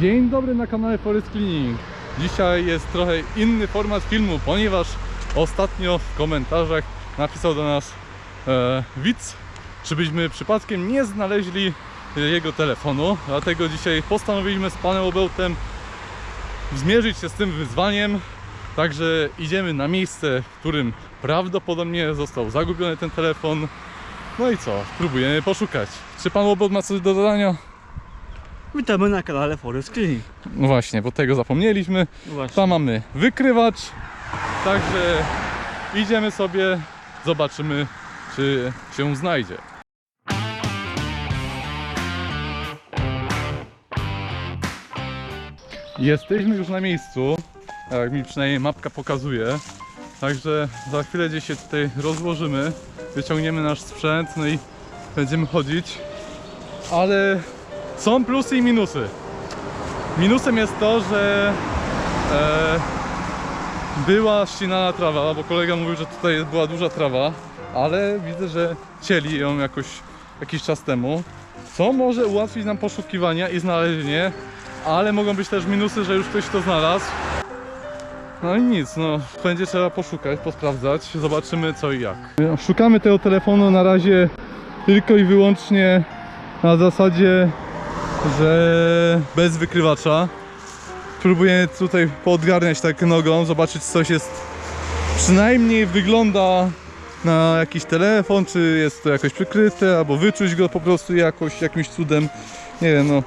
Dzień dobry na kanale Forest Cleaning. Dzisiaj jest trochę inny format filmu, ponieważ ostatnio w komentarzach napisał do nas e, widz, czy byśmy przypadkiem nie znaleźli jego telefonu. Dlatego dzisiaj postanowiliśmy z panem Obełtem zmierzyć się z tym wyzwaniem. Także idziemy na miejsce, w którym prawdopodobnie został zagubiony ten telefon. No i co? Spróbujemy poszukać. Czy pan Łobot ma coś do dodania? Witamy na kanale Forest Cleaning. No właśnie, bo tego zapomnieliśmy. Właśnie. Tam mamy wykrywacz. Także idziemy sobie, zobaczymy, czy się znajdzie. Jesteśmy już na miejscu, jak mi przynajmniej mapka pokazuje. Także za chwilę gdzieś się tutaj rozłożymy, wyciągniemy nasz sprzęt, no i będziemy chodzić. Ale są plusy i minusy. Minusem jest to, że e, była ścinana trawa, bo kolega mówił, że tutaj była duża trawa, ale widzę, że cieli ją jakoś jakiś czas temu, co może ułatwić nam poszukiwania i znalezienie, ale mogą być też minusy, że już ktoś to znalazł. No i nic, no będzie trzeba poszukać, posprawdzać, zobaczymy co i jak. Szukamy tego telefonu na razie tylko i wyłącznie na zasadzie że bez wykrywacza. Próbuję tutaj poodgarniać tak nogą, zobaczyć czy coś jest przynajmniej wygląda na jakiś telefon, czy jest to jakoś przykryte, albo wyczuć go po prostu jakoś, jakimś cudem. Nie wiem, no.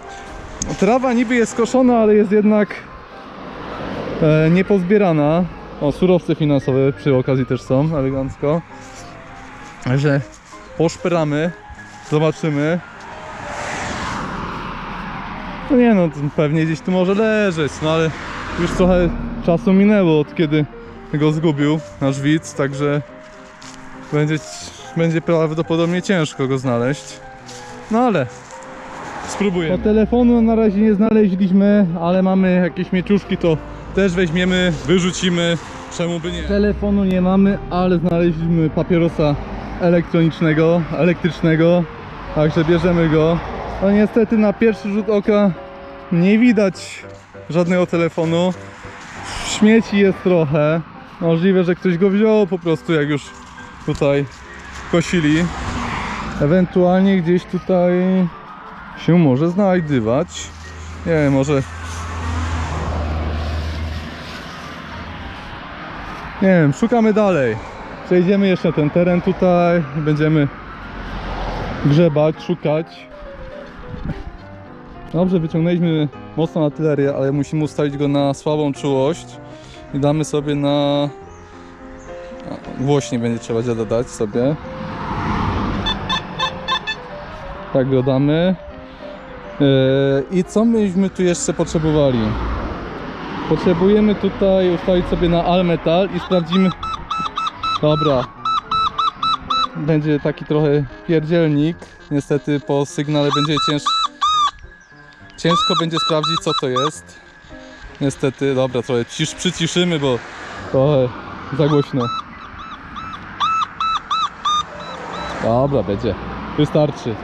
Trawa niby jest skoszona, ale jest jednak e, niepozbierana. O, surowce finansowe przy okazji też są, elegancko. Także poszperamy, zobaczymy. No nie no, pewnie gdzieś tu może leżeć, no ale już trochę czasu minęło od kiedy go zgubił nasz widz, także będzie, będzie prawdopodobnie ciężko go znaleźć. No ale spróbujemy. Po telefonu na razie nie znaleźliśmy, ale mamy jakieś mieczuszki, to też weźmiemy, wyrzucimy, czemu by nie. Telefonu nie mamy, ale znaleźliśmy papierosa elektronicznego, elektrycznego, także bierzemy go. No niestety na pierwszy rzut oka nie widać żadnego telefonu. Śmieci jest trochę. Możliwe, że ktoś go wziął po prostu jak już tutaj kosili. Ewentualnie gdzieś tutaj się może znajdywać. Nie wiem, może Nie wiem, szukamy dalej. Przejdziemy jeszcze ten teren tutaj, będziemy grzebać, szukać. Dobrze, wyciągnęliśmy mocną artylerię, ale musimy ustawić go na słabą czułość i damy sobie na... Głośniej będzie trzeba dziada dać sobie. Tak go damy. Yy, I co myśmy tu jeszcze potrzebowali? Potrzebujemy tutaj ustawić sobie na Almetal i sprawdzimy... Dobra. Będzie taki trochę pierdzielnik. Niestety po sygnale będzie ciężko. Ciężko będzie sprawdzić co to jest. Niestety, dobra, trochę cisz, przyciszymy, bo trochę za głośno. Dobra, będzie. Wystarczy.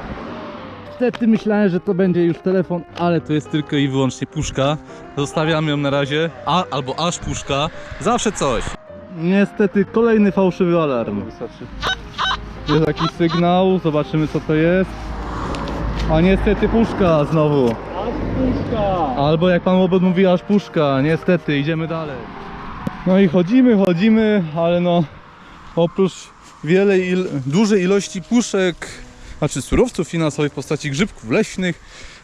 Niestety myślałem, że to będzie już telefon, ale to jest tylko i wyłącznie puszka. Zostawiamy ją na razie, a, albo aż puszka. Zawsze coś. Niestety kolejny fałszywy alarm. Wystarczy. Jest jakiś sygnał, zobaczymy co to jest. A niestety puszka znowu. Albo jak pan Łobot mówi, aż puszka. Niestety, idziemy dalej. No i chodzimy, chodzimy, ale no oprócz wiele il dużej ilości puszek, znaczy surowców finansowych w postaci grzybków leśnych,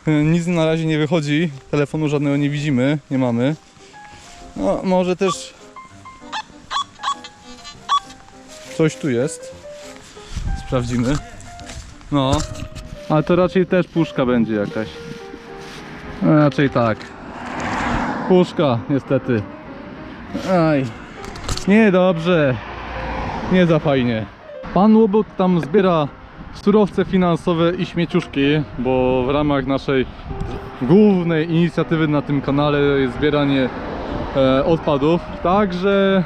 y, nic na razie nie wychodzi. Telefonu żadnego nie widzimy, nie mamy. No może też coś tu jest. Sprawdzimy. No, ale to raczej też puszka będzie jakaś. Raczej tak. Puszka, niestety. Aj. Niedobrze. Nie za fajnie. Pan Łobot tam zbiera surowce finansowe i śmieciuszki, bo w ramach naszej głównej inicjatywy na tym kanale jest zbieranie e, odpadów. Także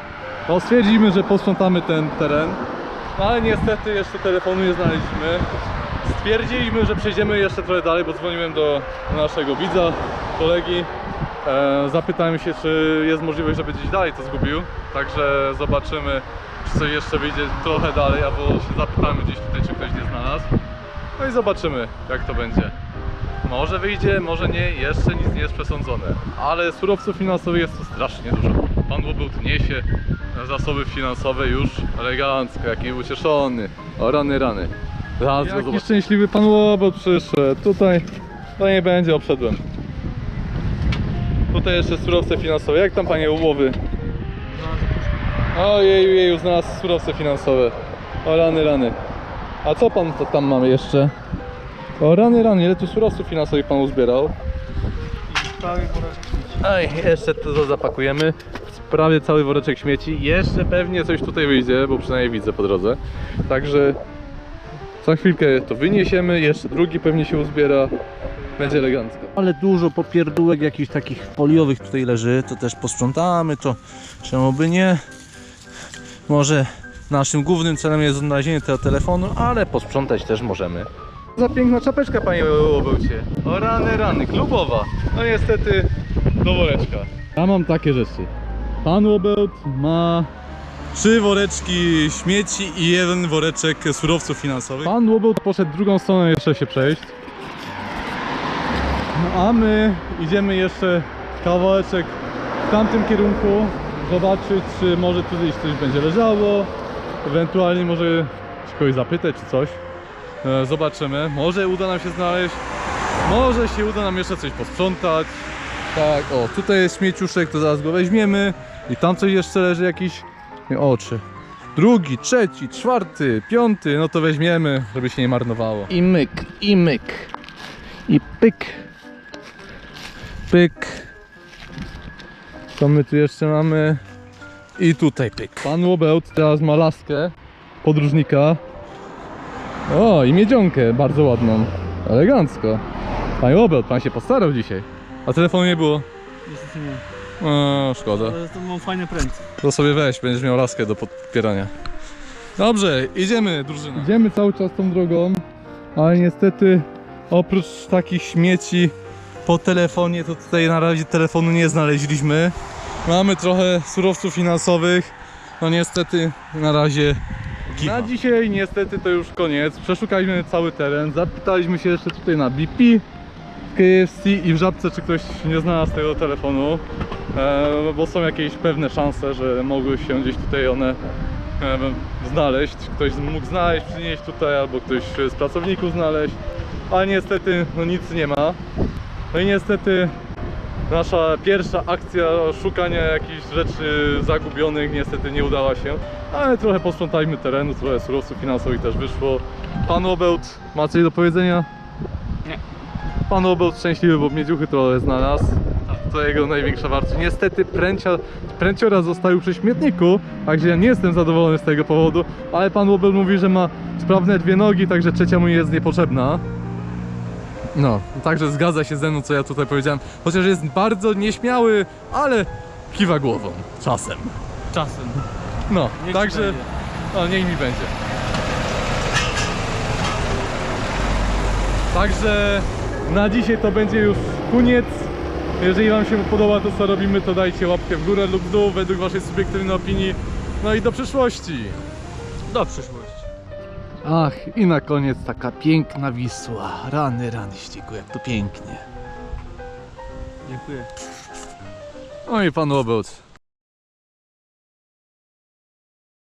no, stwierdzimy, że posprzątamy ten teren. No ale niestety jeszcze telefonu nie znaleźliśmy. Stwierdziliśmy, że przejdziemy jeszcze trochę dalej, bo dzwoniłem do naszego widza, kolegi. E, zapytałem się, czy jest możliwość, żeby gdzieś dalej to zgubił. Także zobaczymy, czy coś jeszcze wyjdzie trochę dalej, albo się zapytamy gdzieś tutaj, czy ktoś nie znalazł. No i zobaczymy, jak to będzie. Może wyjdzie, może nie, jeszcze nic nie jest przesądzone. Ale surowców finansowych jest tu strasznie dużo. Pan Łobyt niesie zasoby finansowe już elegancko, jaki ucieszony. O rany, rany. Zaraz Jaki zobacz. szczęśliwy pan Łobot przyszedł. Tutaj to nie będzie, obszedłem. Tutaj jeszcze surowce finansowe. Jak tam panie Łowy? Ojeju, jeju, znalazł surowce finansowe. O rany, rany. A co pan to tam mamy jeszcze? O rany, rany, ile tu surowców finansowych pan uzbierał? Prawie woreczek śmieci. Oj, jeszcze to zapakujemy. Prawie cały woreczek śmieci. Jeszcze pewnie coś tutaj wyjdzie, bo przynajmniej widzę po drodze. Także za chwilkę to wyniesiemy. Jeszcze drugi pewnie się uzbiera. Będzie elegancko. Ale dużo popierdółek jakichś takich foliowych tutaj leży, to też posprzątamy, to czemu by nie. Może naszym głównym celem jest odnalezienie tego telefonu, ale posprzątać też możemy. Za piękna czapeczka, panie Łobełcie. O rany, rany, klubowa. No niestety do woreczka. Ja mam takie rzeczy. Pan Łobełt ma Trzy woreczki śmieci i jeden woreczek surowców finansowych. Pan Łobełt poszedł drugą stronę jeszcze się przejść. No, A my idziemy jeszcze kawałeczek w tamtym kierunku. Zobaczyć, czy może tu gdzieś coś będzie leżało. Ewentualnie może kogoś zapytać, czy coś. E, Zobaczymy. Może uda nam się znaleźć. Może się uda nam jeszcze coś posprzątać. Tak, o, tutaj jest śmieciuszek, to zaraz go weźmiemy. I tam coś jeszcze leży jakiś oczy. Drugi, trzeci, czwarty, piąty, no to weźmiemy, żeby się nie marnowało. I myk, i myk. I pyk. Pyk. Co my tu jeszcze mamy? I tutaj pyk. Pan Łobełt teraz ma laskę podróżnika. O, i miedzionkę bardzo ładną. Elegancko. Panie Łobełt, pan się postarał dzisiaj. A telefonu nie było? Niestety nie. O, szkoda. Ale to mam fajne prędce. To sobie weź, będziesz miał laskę do podpierania. Dobrze, idziemy drużyna. Idziemy cały czas tą drogą, ale niestety oprócz takich śmieci po telefonie, to tutaj na razie telefonu nie znaleźliśmy. Mamy trochę surowców finansowych, no niestety na razie na dzisiaj niestety to już koniec. Przeszukaliśmy cały teren, zapytaliśmy się jeszcze tutaj na BP, KFC i w Żabce, czy ktoś nie znalazł tego telefonu, bo są jakieś pewne szanse, że mogły się gdzieś tutaj one e, znaleźć. Ktoś mógł znaleźć, przynieść tutaj, albo ktoś z pracowników znaleźć, ale niestety no nic nie ma. No i niestety nasza pierwsza akcja szukania jakichś rzeczy zagubionych niestety nie udała się, ale trochę posprzątaliśmy terenu, trochę surowców finansowych też wyszło. Pan Obełt ma coś do powiedzenia? Nie. Pan Obełt szczęśliwy, bo miedziuchy trochę znalazł. To jego największa wartość. Niestety pręcia, pręciora zostawił przy śmietniku, także ja nie jestem zadowolony z tego powodu, ale pan Obełt mówi, że ma sprawne dwie nogi, także trzecia mu jest niepotrzebna. No, także zgadza się ze mną, co ja tutaj powiedziałem. Chociaż jest bardzo nieśmiały, ale kiwa głową. Czasem. Czasem. No, Niech także. No, niech mi będzie. Także na dzisiaj to będzie już koniec. Jeżeli Wam się podoba to co robimy, to dajcie łapkę w górę lub w dół według Waszej subiektywnej opinii. No i do przyszłości. Do przyszłości. Ach, i na koniec taka piękna Wisła. Rany, rany ściku, jak to pięknie. Dziękuję. No i Pan Łobełt.